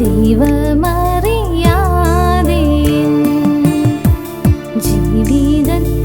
ദൈവമറിയാതെ ജീവിതത്തിൽ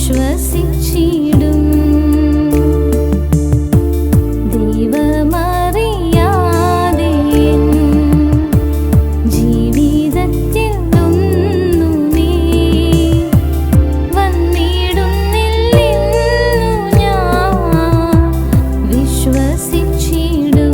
ശ്വസിച്ചിടും ദൈവമറിയാതെ ജീവിതത്തിൽ ഒന്നുമേ വന്നിടുന്നില്ലെന്നു ഞാൻ വിശ്വസിച്ചിടും.